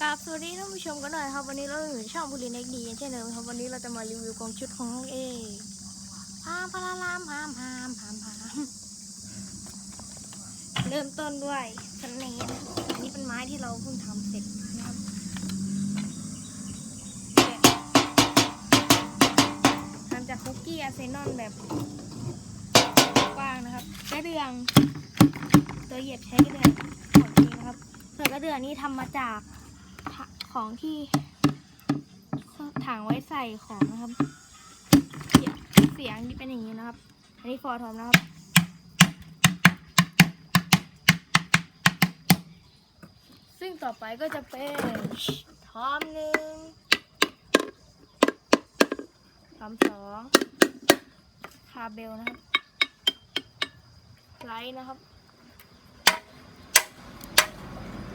กราบสวัสดีท่านผู้ชมกันหน่อยครับวันนี้เราอยู่ช่องบุรีเน็กดีเช่นเดิมครับวันนี้เราจะมารีวิวกองชุดของน้องเอพามพาราลามพามพามพามพามเริ่มต้นด้วยสเนนอันนี้เป็นไม้ที่เราเพิ่งทำเสร็จนะครับทำจากคุกกี้อาร์เซนอลแบบกว้างนะครับกระเดือง ตัวเหยียบใช้กระเดืองของจริงนะครับส่วนกระเดืองนี้ทำมาจาก ของที่ถังไว้ใส่ของนะครับเสียงเสียงที่เป็นอย่างนี้นะครับ อันนี้ฟอร์ทอมนะครับซึ่งต่อไปก็จะเป็นทอมหนึ่งทอมสองคาเบลนะครับไลท์นะครับ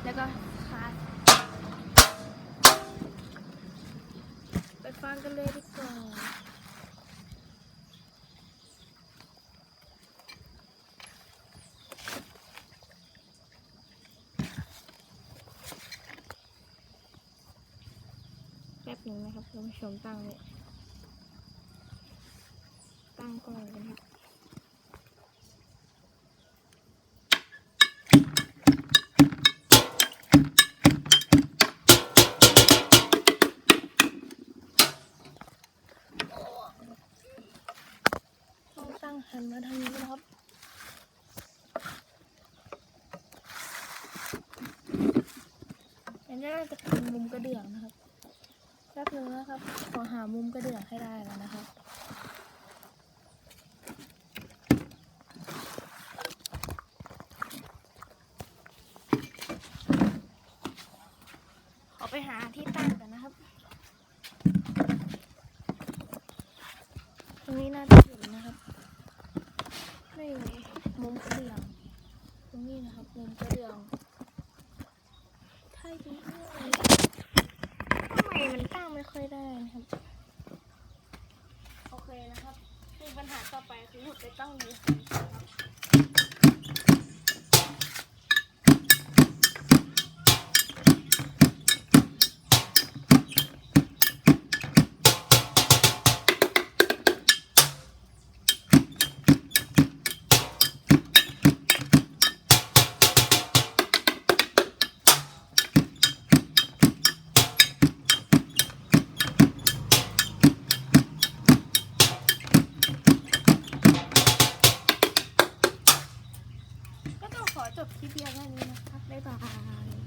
แล้วก็คา ไปฟัง กันเลยดีกว่าแป๊บหนึ่งนะครับคุณผู้ชมตั้งเลยตั้งก่อนนะครับ หันมาทางนี้นะครับอันนี้เราจะทำมุมกระเดื่องนะครับแป๊บนึงนะครับ ขอหามุมกระเดื่องให้ได้แล้วนะครับขอไปหาที่ตั้งกันนะครับ ตรงนี้น่าจะ นี่มุมกระเดื่องตรงนี้นะครับมุมกระเดื่องถ้าจริงด้วยทำไมมันตั้งไม่ค่อยได้นะครับโอเคนะครับคือปัญหาต่อไปคือหยุดไปตั้งดีครับ จบคลิปเพียงแค่นี้นะคะบ๊ายบาย